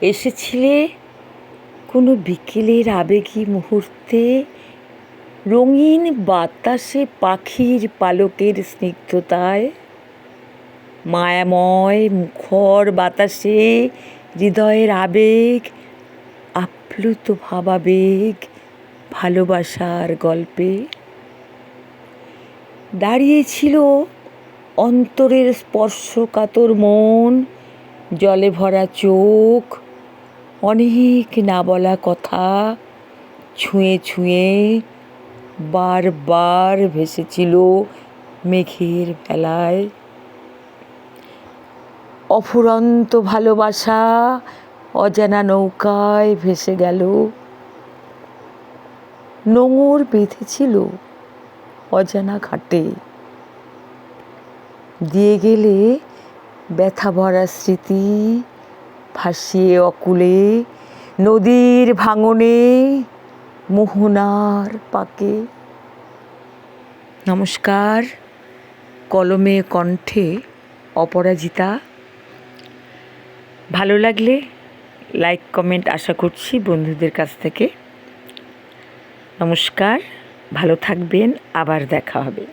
এসেছিলে কোনো বিকেলের আবেগী মুহূর্তে? রঙিন বাতাসে পাখির পালকের স্নিগ্ধতায়? মায়াময় মুখর বাতাসে হৃদয়ের আবেগ, আপ্লুত ভাবাবেগ, ভালোবাসার গল্পে? দাঁড়িয়েছিল অন্তরের স্পর্শকাতর মন, জলে ভরা চোখ অনেক না বলা কথা ছুঁয়ে ছুঁয়ে বারবার ভেসেছিল মেঘের বেলায়। অফুরন্ত ভালোবাসা অজানা নৌকায় ভেসে গেল। নোঙর বেঁধেছিল অজানা ঘাটে। দিয়ে গেলে ব্যথা ভরা স্মৃতি ভাসিয়ে অকুলে, নদীর ভাঙনে, মোহনার পাকে। নমস্কার, কলমে কণ্ঠে অপরাজিতা। ভালো লাগলে লাইক, কমেন্ট আশা করছি বন্ধুদের কাছ থেকে। নমস্কার, ভালো থাকবেন, আবার দেখা হবে।